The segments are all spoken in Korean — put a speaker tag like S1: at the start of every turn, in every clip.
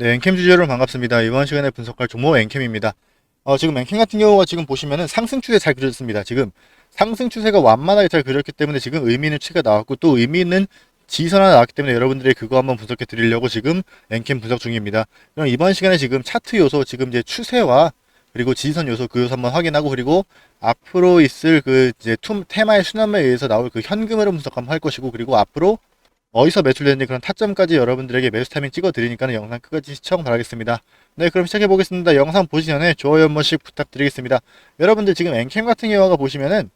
S1: 네, 엔캠 주주 여러분 반갑습니다. 이번 시간에 분석할 종목 엔캠입니다. 어, 지금 엔캠 같은 경우가 지금 보시면은 상승 추세 잘 그려졌습니다. 지금 상승 추세가 완만하게 잘 그렸기 때문에 지금 의미 있는 추세가 나왔고 또 의미 있는 지선 하나 나왔기 때문에 여러분들이 그거 한번 분석해 드리려고 지금 엔캠 분석 중입니다. 그럼 이번 시간에 지금 차트 요소 지금 이제 추세와 그리고 지선 요소 그 요소 한번 확인하고 그리고 앞으로 있을 그 이제 툼 테마의 순환에 의해서 나올 그 현금 흐름 분석 한번 할 것이고 그리고 앞으로 어디서 매출되는지 그런 타점까지 여러분들에게 매수 타이밍 찍어 드리니까 영상 끝까지 시청 바라겠습니다. 네, 그럼 시작해 보겠습니다. 영상 보시 전에 좋아요 한 번씩 부탁드리겠습니다. 여러분들 지금 엔캠 같은 경우가 보시면은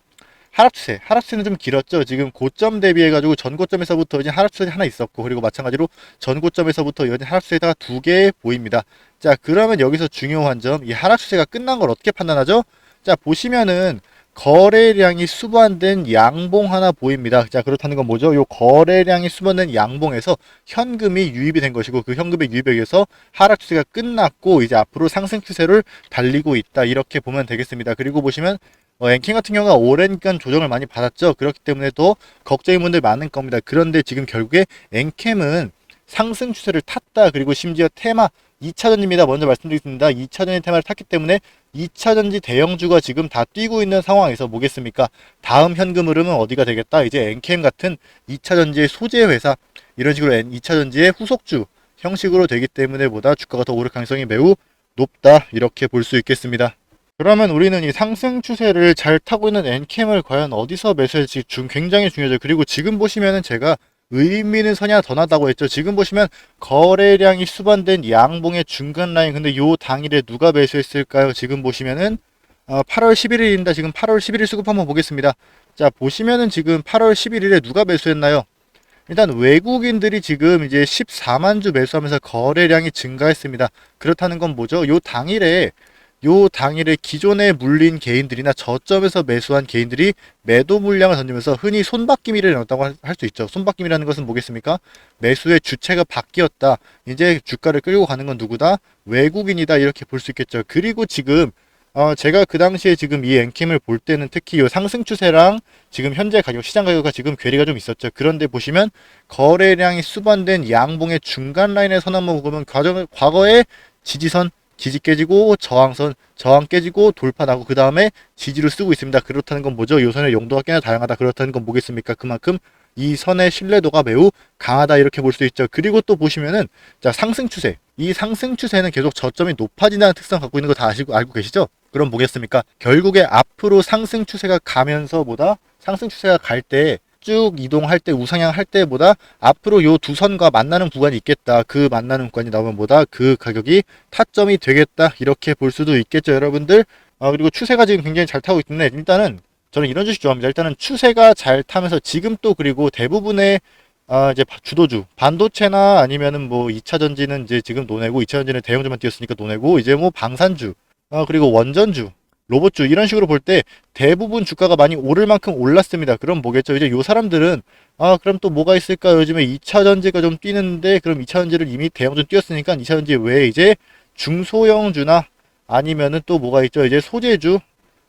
S1: 하락 추세, 하락 추세는 좀 길었죠. 지금 고점 대비해 가지고 전 고점에서부터 이제 하락 추세 하나 있었고 그리고 마찬가지로 전 고점에서부터 여전히 하락 추세가 두 개 보입니다. 자, 그러면 여기서 중요한 점, 이 하락 추세가 끝난 걸 어떻게 판단하죠? 자, 보시면은 거래량이 수반된 양봉 하나 보입니다. 자, 그렇다는 건 뭐죠? 요 거래량이 수반된 양봉에서 현금이 유입이 된 것이고 그 현금의 유입에 의해서 하락 추세가 끝났고 이제 앞으로 상승 추세를 달리고 있다. 이렇게 보면 되겠습니다. 그리고 보시면 어, 앵킹 같은 경우가 오랜 기간 조정을 많이 받았죠. 그렇기 때문에 또 걱정인 분들 많은 겁니다. 그런데 지금 결국에 앵캠은 상승 추세를 탔다. 그리고 심지어 테마 2차전입니다. 먼저 말씀드리겠습니다. 2차전의 테마를 탔기 때문에 2차전지 대형주가 지금 다 뛰고 있는 상황에서 뭐겠습니까? 다음 현금 흐름은 어디가 되겠다? 이제 엔캠 같은 2차전지의 소재 회사 이런 식으로 2차전지의 후속주 형식으로 되기 때문에 보다 주가가 더 오를 가능성이 매우 높다 이렇게 볼 수 있겠습니다. 그러면 우리는 이 상승 추세를 잘 타고 있는 엔캠을 과연 어디서 매수할지 중 굉장히 중요하죠. 그리고 지금 보시면은 제가 의미는 하나 더 나다고 했죠. 지금 보시면 거래량이 수반된 양봉의 중간 라인. 근데 요 당일에 누가 매수했을까요? 지금 보시면은 어, 8월 11일입니다. 지금 8월 11일 수급 한번 보겠습니다. 자, 보시면은 지금 8월 11일에 누가 매수했나요? 일단 외국인들이 지금 이제 14만 주 매수하면서 거래량이 증가했습니다. 그렇다는 건 뭐죠? 요 당일에 요 당일에 기존에 물린 개인들이나 저점에서 매수한 개인들이 매도 물량을 던지면서 흔히 손바뀜이를 넣었다고 할 수 있죠. 손바뀜이라는 것은 뭐겠습니까? 매수의 주체가 바뀌었다. 이제 주가를 끌고 가는 건 누구다? 외국인이다. 이렇게 볼 수 있겠죠. 그리고 지금 어, 제가 그 당시에 지금 이 엔킴을 볼 때는 특히 이 상승 추세랑 지금 현재 가격, 시장 가격과 지금 괴리가 좀 있었죠. 그런데 보시면 거래량이 수반된 양봉의 중간 라인의 선 한번 보면 과정, 과거에 지지선 지지 깨지고 저항선 저항 깨지고 돌파 나고 그 다음에 지지를 쓰고 있습니다. 그렇다는 건 뭐죠? 이 선의 용도가 꽤나 다양하다. 그렇다는 건 뭐겠습니까? 그만큼 이 선의 신뢰도가 매우 강하다 이렇게 볼 수 있죠. 그리고 또 보시면은 자 상승 추세 이 상승 추세는 계속 저점이 높아진다는 특성 갖고 있는 거 다 아시고 알고 계시죠? 그럼 뭐겠습니까? 결국에 앞으로 상승 추세가 가면서 보다 상승 추세가 갈 때 쭉 이동할 때 우상향 할 때보다 앞으로 요 두 선과 만나는 구간이 있겠다. 그 만나는 구간이 나오면 보다 그 가격이 타점이 되겠다. 이렇게 볼 수도 있겠죠, 여러분들. 아, 그리고 추세가 지금 굉장히 잘 타고 때문에 일단은 저는 이런 주식 좋아합니다. 일단은 추세가 잘 타면서 지금 또 그리고 대부분의 아, 이제 주도주, 반도체나 아니면은 뭐 2차 전지는 이제 지금 노내고 2차 전지는 대형주만 뛰었으니까 노내고 이제 뭐 방산주, 아, 그리고 원전주, 로봇주 이런 식으로 볼 때 대부분 주가가 많이 오를 만큼 올랐습니다. 그럼 뭐겠죠? 이제 요 사람들은 아 그럼 또 뭐가 있을까? 요즘에 2차 전지가 좀 뛰는데 그럼 2차 전지를 이미 대형전 뛰었으니까 2차 전지 외에 이제 중소형주나 아니면은 또 뭐가 있죠? 이제 소재주,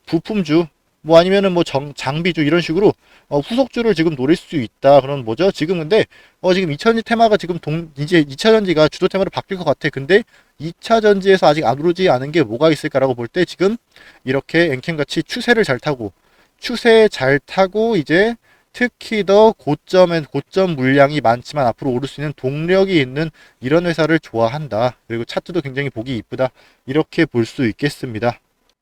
S1: 부품주 뭐 아니면은 뭐 정, 장비주 이런 식으로 어, 후속주를 지금 노릴 수 있다. 그런 뭐죠? 지금 근데 어 지금 2차전지 테마가 지금 동 이제 2차전지가 주도 테마로 바뀔 것 같아. 근데 2차 전지에서 아직 안 오르지 않은 게 뭐가 있을까라고 볼 때 지금 이렇게 엔캠 같이 추세를 잘 타고 추세 잘 타고 이제 특히 더 고점에 고점 물량이 많지만 앞으로 오를 수 있는 동력이 있는 이런 회사를 좋아한다. 그리고 차트도 굉장히 보기 이쁘다. 이렇게 볼 수 있겠습니다.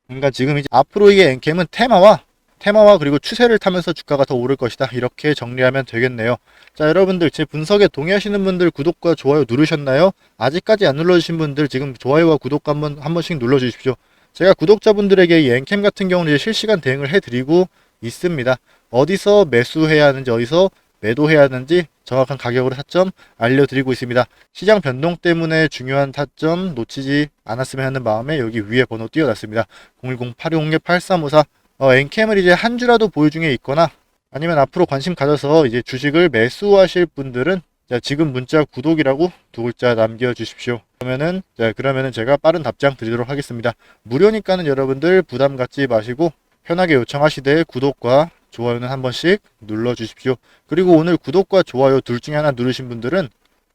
S1: 그러니까 지금 이제 앞으로 이게 엔캠은 테마와 테마와 그리고 추세를 타면서 주가가 더 오를 것이다. 이렇게 정리하면 되겠네요. 자, 여러분들 제 분석에 동의하시는 분들 구독과 좋아요 누르셨나요? 아직까지 안 눌러주신 분들 지금 좋아요와 구독 한번 한 번씩 눌러주십시오. 제가 구독자분들에게 이 엔캠 같은 경우는 이제 실시간 대응을 해드리고 있습니다. 어디서 매수해야 하는지 어디서 매도해야 하는지 정확한 가격으로 타점 알려드리고 있습니다. 시장 변동 때문에 중요한 타점 놓치지 않았으면 하는 마음에 여기 위에 번호 띄워놨습니다. 010-8206-8354 어, 엔캠을 이제 한 주라도 보유 중에 있거나 아니면 앞으로 관심 가져서 이제 주식을 매수하실 분들은 자, 지금 문자 구독이라고 두 글자 남겨 주십시오. 그러면은 자, 그러면은 제가 빠른 답장 드리도록 하겠습니다. 무료니까는 여러분들 부담 갖지 마시고 편하게 요청하시되 구독과 좋아요는 한 번씩 눌러 주십시오. 그리고 오늘 구독과 좋아요 둘 중에 하나 누르신 분들은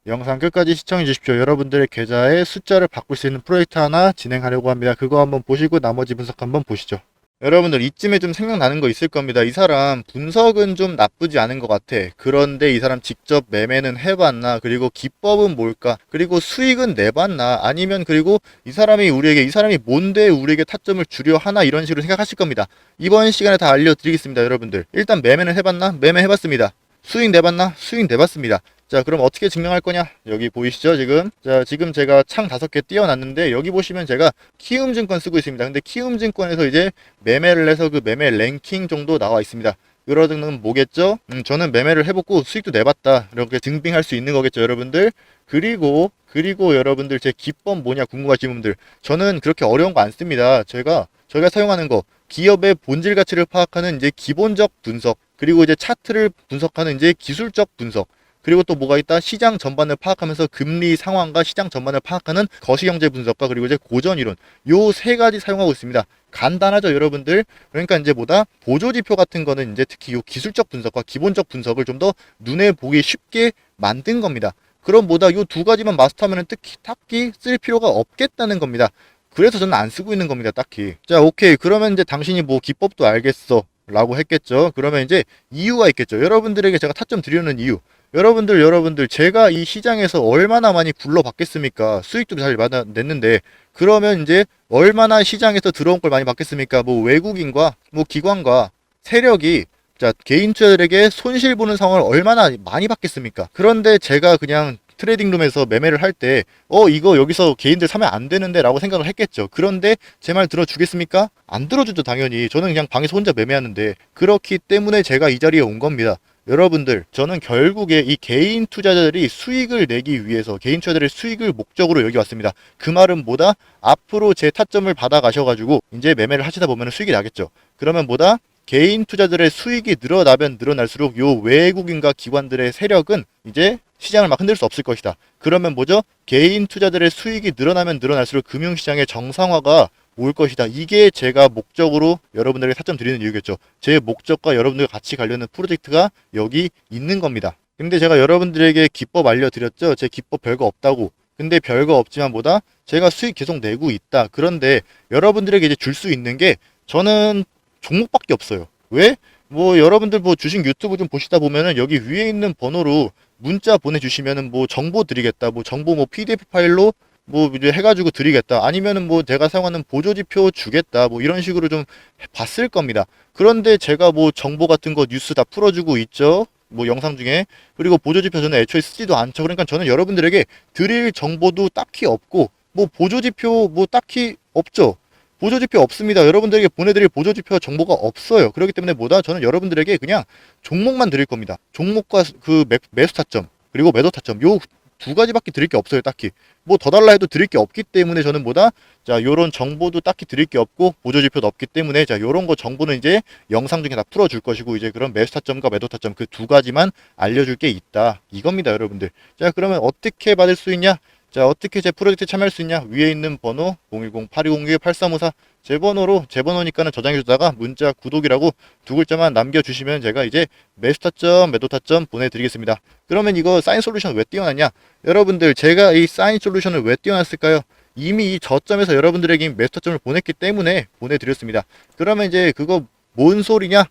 S1: 영상 끝까지 시청해 주십시오. 여러분들의 계좌의 숫자를 바꿀 수 있는 프로젝트 하나 진행하려고 합니다. 그거 한번 보시고 나머지 분석 한번 보시죠. 여러분들 이쯤에 좀 생각나는 거 있을 겁니다. 이 사람 분석은 좀 나쁘지 않은 것 같아. 그런데 이 사람 직접 매매는 해봤나? 그리고 기법은 뭘까? 그리고 수익은 내봤나? 아니면 그리고 이 사람이 우리에게 이 사람이 뭔데 우리에게 타점을 주려 하나 이런 식으로 생각하실 겁니다. 이번 시간에 다 알려드리겠습니다, 여러분들. 일단 매매는 해봤나? 매매 해봤습니다. 수익 내봤나? 수익 내봤습니다. 자, 그럼 어떻게 증명할 거냐? 여기 보이시죠, 지금? 자, 지금 제가 창 다섯 개 띄워놨는데, 여기 보시면 제가 키움증권 쓰고 있습니다. 근데 키움증권에서 이제 매매를 해서 그 매매 랭킹 정도 나와 있습니다. 그러는 뭐겠죠? 음, 저는 매매를 해보고 수익도 내봤다. 이렇게 증빙할 수 있는 거겠죠, 여러분들? 그리고, 그리고 여러분들 제 기법 뭐냐 궁금하신 분들. 저는 그렇게 어려운 거 안 씁니다. 제가, 저희가 사용하는 거, 기업의 본질 가치를 파악하는 이제 기본적 분석, 그리고 이제 차트를 분석하는 이제 기술적 분석, 그리고 또 뭐가 있다? 시장 전반을 파악하면서 금리 상황과 시장 전반을 파악하는 거시경제 분석과 그리고 이제 고전 이론 요 세 가지 사용하고 있습니다. 간단하죠, 여러분들. 그러니까 이제 뭐다 보조 지표 같은 거는 이제 특히 요 기술적 분석과 기본적 분석을 좀 더 눈에 보기 쉽게 만든 겁니다. 그럼 뭐다 요 두 가지만 마스터하면 특히 딱히 쓸 필요가 없겠다는 겁니다. 그래서 저는 안 쓰고 있는 겁니다, 딱히. 자, 오케이. 그러면 이제 당신이 뭐 기법도 알겠어. 라고 했겠죠. 그러면 이제 이유가 있겠죠. 여러분들에게 제가 타점 드리는 이유. 여러분들 여러분들 제가 이 시장에서 얼마나 많이 굴러받겠습니까? 수익도 잘 받아 냈는데 그러면 이제 얼마나 시장에서 들어온 걸 많이 받겠습니까? 뭐 외국인과 뭐 기관과 세력이 자 개인 투자들에게 손실 보는 상황을 얼마나 많이 받겠습니까? 그런데 제가 그냥 트레이딩룸에서 매매를 할 때 어 이거 여기서 개인들 사면 안 되는데 라고 생각을 했겠죠 그런데 제 말 들어주겠습니까? 안 들어주죠 당연히 저는 그냥 방에서 혼자 매매하는데 그렇기 때문에 제가 이 자리에 온 겁니다 여러분들 저는 결국에 이 개인 투자자들이 수익을 내기 위해서 개인 투자자들의 수익을 목적으로 여기 왔습니다 그 말은 뭐다? 앞으로 제 타점을 받아 가셔가지고 이제 매매를 하시다 보면 수익이 나겠죠 그러면 뭐다? 개인 투자들의 수익이 늘어나면 늘어날수록 요 외국인과 기관들의 세력은 이제 시장을 막 흔들 수 없을 것이다. 그러면 뭐죠? 개인 투자들의 수익이 늘어나면 늘어날수록 금융시장의 정상화가 올 것이다. 이게 제가 목적으로 여러분들에게 타점 드리는 이유겠죠. 제 목적과 여러분들과 같이 가려는 프로젝트가 여기 있는 겁니다. 근데 제가 여러분들에게 기법 알려드렸죠. 제 기법 별거 없다고. 근데 별거 없지만 뭐다? 제가 수익 계속 내고 있다. 그런데 여러분들에게 이제 줄 수 있는 게 저는 종목밖에 없어요. 왜? 뭐 여러분들 뭐 주식 유튜브 좀 보시다 보면은 여기 위에 있는 번호로 문자 보내주시면은 뭐 정보 드리겠다. 뭐 정보 뭐 PDF 파일로 뭐 이제 해가지고 드리겠다. 아니면은 뭐 제가 사용하는 보조지표 주겠다. 뭐 이런 식으로 좀 봤을 겁니다. 그런데 제가 뭐 정보 같은 거 뉴스 다 풀어주고 있죠. 뭐 영상 중에 그리고 보조지표 저는 애초에 쓰지도 않죠. 그러니까 저는 여러분들에게 드릴 정보도 딱히 없고 뭐 보조지표 뭐 딱히 없죠. 보조지표 없습니다. 여러분들에게 보내드릴 보조지표 정보가 없어요. 그렇기 때문에 뭐다? 저는 여러분들에게 그냥 종목만 드릴 겁니다. 종목과 그 매, 매수 타점 그리고 매도 타점 요 두 가지밖에 드릴 게 없어요. 딱히 뭐 더 달라 해도 드릴 게 없기 때문에 저는 뭐다? 자 요런 정보도 딱히 드릴 게 없고 보조 지표도 없기 때문에 자 요런 거 정보는 이제 영상 중에 다 풀어 줄 것이고 이제 그런 매수 타점과 매도 타점 그 두 가지만 알려 줄 게 있다 이겁니다 여러분들 자 그러면 어떻게 받을 수 있냐 자, 어떻게 제 프로젝트에 참여할 수 있냐? 위에 있는 번호 010-8201-8354 제 번호로 제 번호니까는 저장해 주다가 문자 구독이라고 두 글자만 남겨 주시면 제가 이제 매수 타점, 매도 타점 보내 드리겠습니다. 그러면 이거 사인 솔루션 왜 띄워놨냐? 여러분들 제가 이 사인 솔루션을 왜 띄워놨을까요? 이미 이 저점에서 여러분들에게 매수 타점을 보냈기 때문에 보내 드렸습니다. 그러면 이제 그거 뭔 소리냐?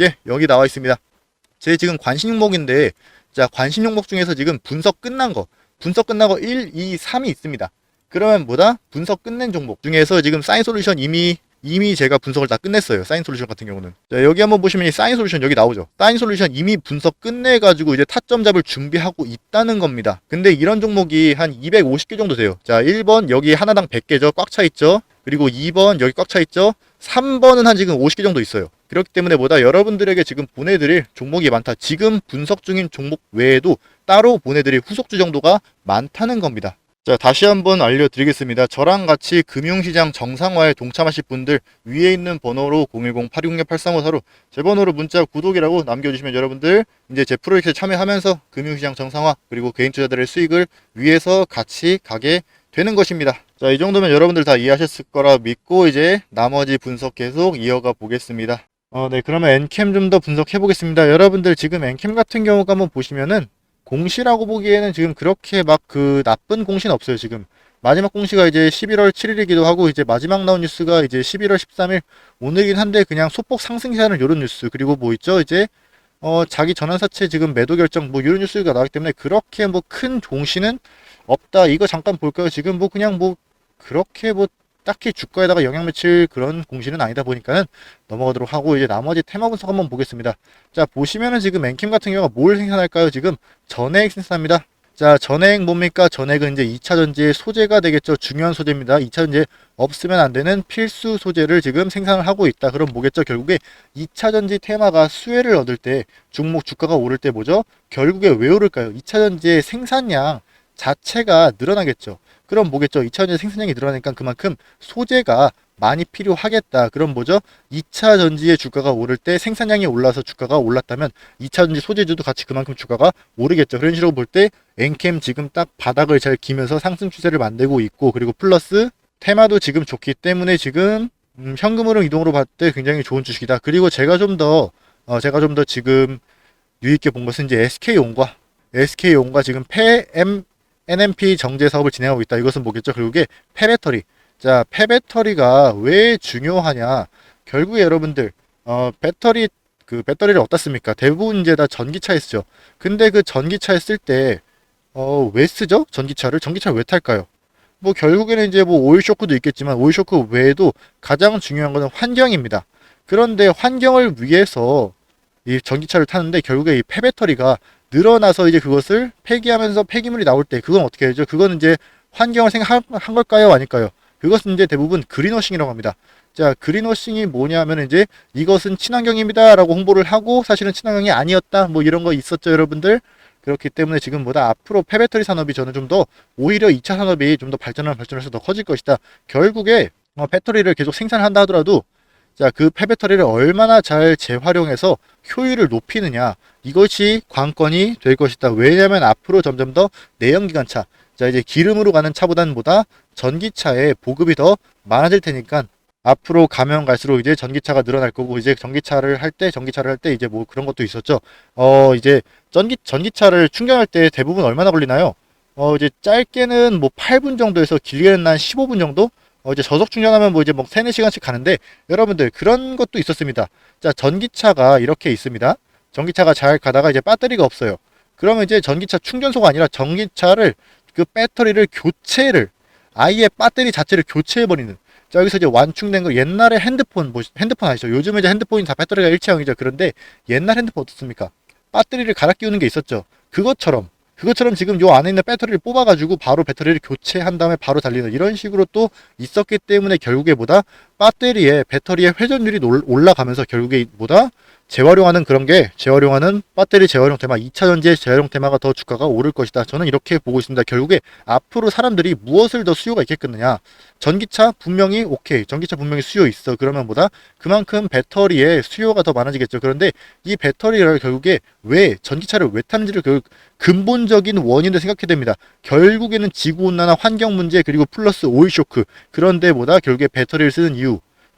S1: 예, 여기 나와 있습니다. 제 지금 관심 종목인데 자, 관심 종목 중에서 지금 분석 끝난 거 분석 끝나고 1, 2, 3이 있습니다. 그러면 뭐다? 분석 끝낸 종목 중에서 지금 사인 솔루션 이미 이미 제가 분석을 다 끝냈어요. 사인 솔루션 같은 경우는. 자, 여기 한번 보시면 이 사인 솔루션 여기 나오죠. 사인 솔루션 이미 분석 끝내가지고 이제 타점 잡을 준비하고 있다는 겁니다. 근데 이런 종목이 한 250개 정도 돼요. 자, 1번 여기 하나당 100개죠. 꽉 차 있죠. 그리고 2번 여기 꽉 차 있죠. 3번은 한 지금 50개 정도 있어요. 그렇기 때문에 뭐다 여러분들에게 지금 보내드릴 종목이 많다. 지금 분석 중인 종목 외에도 따로 보내드릴 후속 주 정도가 많다는 겁니다. 자, 다시 한번 알려드리겠습니다. 저랑 같이 금융시장 정상화에 동참하실 분들 위에 있는 번호로 010-866-8354로 제 번호로 문자 구독이라고 남겨주시면 여러분들 이제 제 프로젝트에 참여하면서 금융시장 정상화 그리고 개인 투자들의 수익을 위해서 같이 가게 되는 것입니다. 자, 이 정도면 여러분들 다 이해하셨을 거라 믿고 이제 나머지 분석 계속 이어가 보겠습니다. 어, 네, 그러면 엔캠 좀 더 분석해 보겠습니다. 여러분들 지금 엔캠 같은 경우가 한번 보시면은 공시라고 보기에는 지금 그렇게 막 그 나쁜 공시는 없어요 지금. 마지막 공시가 이제 11월 7일이기도 하고 이제 마지막 나온 뉴스가 이제 11월 13일 오늘이긴 한데 그냥 소폭 상승 기사는 요런 뉴스. 그리고 뭐 있죠? 이제 어 자기 전환사채 지금 매도 결정 뭐 이런 뉴스가 나왔기 때문에 그렇게 뭐큰 종시는 없다. 이거 잠깐 볼까요? 지금 뭐 그냥 뭐 그렇게 뭐 딱히 주가에다가 영향 미칠 그런 공시는 아니다 보니까는 넘어가도록 하고 이제 나머지 테마 분석 한번 보겠습니다 자 보시면은 지금 앵킴 같은 경우가 뭘 생산할까요 지금 전해액 생산합니다 자, 전액 뭡니까? 전액은 이제 2차 전지의 소재가 되겠죠. 중요한 소재입니다. 2차 전지에 없으면 안 되는 필수 소재를 지금 생산을 하고 있다. 그럼 뭐겠죠? 결국에 2차 전지 테마가 수혜를 얻을 때 중목 주가가 오를 때 뭐죠? 결국에 왜 오를까요? 2차 전지의 생산량 자체가 늘어나겠죠. 그럼 뭐겠죠? 2차 전지 생산량이 늘어나니까 그만큼 소재가 많이 필요하겠다. 그럼 뭐죠? 2차 전지의 주가가 오를 때 생산량이 올라서 주가가 올랐다면 2차 전지 소재주도 같이 그만큼 주가가 오르겠죠. 그런 식으로 볼 때 엔캠 지금 딱 바닥을 잘 기면서 상승 추세를 만들고 있고 그리고 플러스 테마도 지금 좋기 때문에 지금 음, 현금으로 이동으로 봤을 때 굉장히 좋은 주식이다. 그리고 제가 좀더 어, 제가 좀 더 지금 유익게 본 것은 이제 SK온과 SK온과 지금 폐M NMP 정제 사업을 진행하고 있다. 이것은 뭐겠죠? 결국에 폐배터리 자, 폐배터리가 왜 중요하냐? 결국에 여러분들 어, 배터리 그 배터리를 어디다 씁니까? 대부분 이제 다 전기차에 쓰죠. 근데 그 전기차에 쓸 때 어, 왜 쓰죠? 전기차를 전기차를 왜 탈까요? 뭐 결국에는 이제 뭐 오일 쇼크도 있겠지만 오일 쇼크 외에도 가장 중요한 것은 환경입니다. 그런데 환경을 위해서 이 전기차를 타는데 결국에 이 폐배터리가 늘어나서 이제 그것을 폐기하면서 폐기물이 나올 때 그건 어떻게 되죠? 그거는 이제 환경을 생각한 걸까요? 아닐까요? 그것은 이제 대부분 그린워싱이라고 합니다. 자, 그린워싱이 뭐냐면 이제 이것은 친환경입니다라고 홍보를 하고 사실은 친환경이 아니었다. 뭐 이런 거 있었죠, 여러분들. 그렇기 때문에 지금보다 앞으로 폐배터리 산업이 저는 좀 더 오히려 2차 산업이 좀 더 발전을 발전해서 더 커질 것이다. 결국에 어, 배터리를 계속 생산한다 하더라도 자, 그 폐배터리를 얼마나 잘 재활용해서 효율을 높이느냐 이것이 관건이 될 것이다. 왜냐하면 앞으로 점점 더 내연기관차 자 이제 기름으로 가는 차보다는 보다 전기차의 보급이 더 많아질 테니까 앞으로 가면 갈수록 이제 전기차가 늘어날 거고 이제 전기차를 할 때 전기차를 할 때 이제 뭐 그런 것도 있었죠. 어 이제 전기 전기차를 충전할 때 대부분 얼마나 걸리나요? 어 이제 짧게는 뭐 8분 정도에서 길게는 한 15분 정도? 어 이제 저속 충전하면 뭐 이제 뭐 3, 4시간씩 가는데 여러분들 그런 것도 있었습니다. 자, 전기차가 이렇게 있습니다. 전기차가 잘 가다가 이제 배터리가 없어요. 그러면 이제 전기차 충전소가 아니라 전기차를 그 배터리를 교체를 아예 배터리 자체를 교체해 버리는 자 여기서 이제 완충된 거 옛날에 핸드폰 뭐 핸드폰 아시죠? 요즘에 이제 핸드폰이 다 배터리가 일체형이죠. 그런데 옛날 핸드폰 어떻습니까? 배터리를 갈아 끼우는 게 있었죠. 그것처럼 그것처럼 지금 요 안에 있는 배터리를 뽑아가지고 바로 배터리를 교체한 다음에 바로 달리는 이런 식으로 또 있었기 때문에 결국에 보다 배터리의 배터리의 회전율이 놀- 올라가면서 결국에 보다 재활용하는 그런 게 재활용하는 배터리 재활용 테마 2차 전지의 재활용 테마가 더 주가가 오를 것이다. 저는 이렇게 보고 있습니다. 결국에 앞으로 사람들이 무엇을 더 수요가 있겠느냐? 전기차 분명히 오케이. 전기차 분명히 수요 있어. 그러면 보다 그만큼 배터리의 수요가 더 많아지겠죠. 그런데 이 배터리를 결국에 왜 전기차를 왜 타는지를 그 근본적인 원인을 생각해야 됩니다. 결국에는 지구 온난화 환경 문제 그리고 플러스 오일 쇼크 그런데 보다 결국에 배터리를 쓰는 이유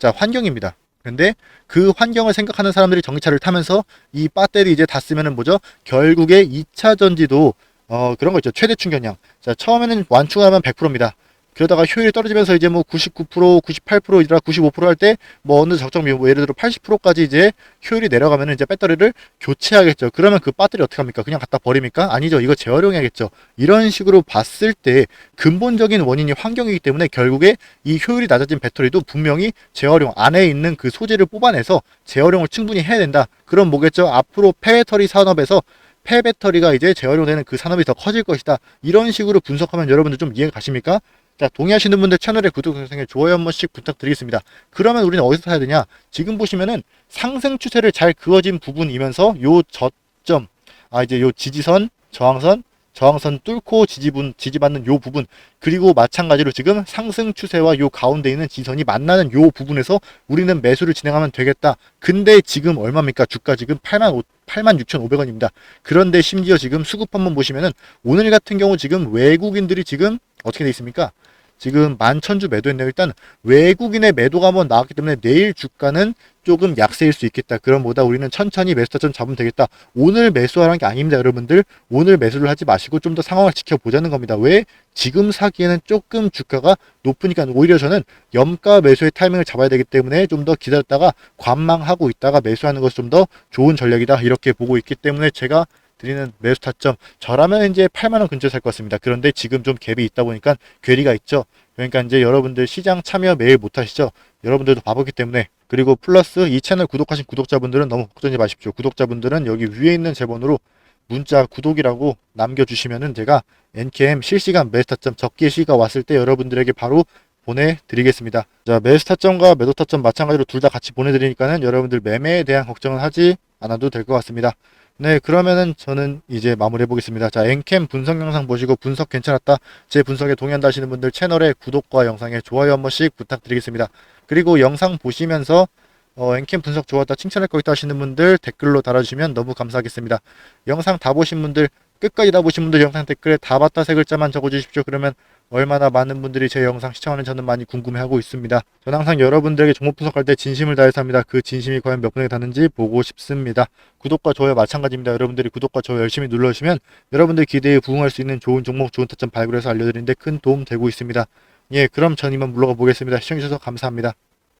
S1: 자 환경입니다. 근데 그 환경을 생각하는 사람들이 전기차를 타면서 이 배터리 이제 다 쓰면은 뭐죠? 결국에 2차 전지도 어 그런 거 있죠. 최대 충전량. 자, 처음에는 완충하면 100%입니다. 그러다가 효율이 떨어지면서 이제 뭐 99%, 98%이라 95%할 때 뭐 어느 적정 뭐 예를 들어 80%까지 이제 효율이 내려가면은 이제 배터리를 교체하겠죠. 그러면 그 배터리 어떻게 합니까? 그냥 갖다 버립니까? 아니죠. 이거 재활용해야겠죠. 이런 식으로 봤을 때 근본적인 원인이 환경이기 때문에 결국에 이 효율이 낮아진 배터리도 분명히 재활용 안에 있는 그 소재를 뽑아내서 재활용을 충분히 해야 된다. 그럼 뭐겠죠? 앞으로 폐배터리 산업에서 폐배터리가 이제 재활용되는 그 산업이 더 커질 것이다. 이런 식으로 분석하면 여러분들 좀 이해가 가십니까? 자, 동의하시는 분들 채널에 구독, 영상에 좋아요 한 번씩 부탁드리겠습니다. 그러면 우리는 어디서 사야 되냐? 지금 보시면은 상승 추세를 잘 그어진 부분이면서 요 저점, 아, 이제 요 지지선, 저항선, 저항선 뚫고 지지분, 지지받는 요 부분, 그리고 마찬가지로 지금 상승 추세와 요 가운데 있는 지선이 만나는 요 부분에서 우리는 매수를 진행하면 되겠다. 근데 지금 얼마입니까? 주가 지금 8만 5, 8만 6,500원입니다. 그런데 심지어 지금 수급 한번 보시면은 오늘 같은 경우 지금 외국인들이 지금 어떻게 돼 있습니까? 지금 만천주 매도했네요. 일단 외국인의 매도가 한번 나왔기 때문에 내일 주가는 조금 약세일 수 있겠다. 그럼보다 우리는 천천히 매수 타점 잡으면 되겠다. 오늘 매수하라는 게 아닙니다, 여러분들. 오늘 매수를 하지 마시고 좀 더 상황을 지켜보자는 겁니다. 왜? 지금 사기에는 조금 주가가 높으니까 오히려 저는 염가 매수의 타이밍을 잡아야 되기 때문에 좀 더 기다렸다가 관망하고 있다가 매수하는 것이 좀 더 좋은 전략이다. 이렇게 보고 있기 때문에 제가 드리는 매수 타점 저라면 이제 8만 원 근처에 살 것 같습니다. 그런데 지금 좀 갭이 있다 보니까 괴리가 있죠. 그러니까 이제 여러분들 시장 참여 매일 못 하시죠. 여러분들도 바보기 때문에 그리고 플러스 이 채널 구독하신 구독자분들은 너무 걱정하지 마십시오. 구독자분들은 여기 위에 있는 제본으로 문자 구독이라고 남겨주시면은 제가 NKM 실시간 매수 타점 적기의 시가 왔을 때 여러분들에게 바로 보내드리겠습니다. 자 매수 타점과 매도 타점 마찬가지로 둘 다 같이 보내드리니까는 여러분들 매매에 대한 걱정은 하지 않아도 될 것 같습니다. 네, 그러면은 저는 이제 마무리해 보겠습니다. 자, 엔캠 분석 영상 보시고 분석 괜찮았다. 제 분석에 동의한다 하시는 분들 채널에 구독과 영상에 좋아요 한 번씩 부탁드리겠습니다. 그리고 영상 보시면서 어, 엔캠 분석 좋았다, 칭찬할 거 있다 하시는 분들 댓글로 달아주시면 너무 감사하겠습니다. 영상 다 보신 분들, 끝까지 다 보신 분들 영상 댓글에 다 봤다 세 글자만 적어주십시오. 그러면 얼마나 많은 분들이 제 영상 시청하는 저는 많이 궁금해하고 있습니다. 저는 항상 여러분들에게 종목 분석할 때 진심을 다해서 합니다. 그 진심이 과연 몇 분에 닿는지 보고 싶습니다. 구독과 좋아요 마찬가지입니다. 여러분들이 구독과 좋아요 열심히 눌러주시면 여러분들 기대에 부응할 수 있는 좋은 종목, 좋은 타점 발굴해서 알려드리는데 큰 도움 되고 있습니다. 예, 그럼 전 이만 물러가 보겠습니다. 시청해주셔서 감사합니다.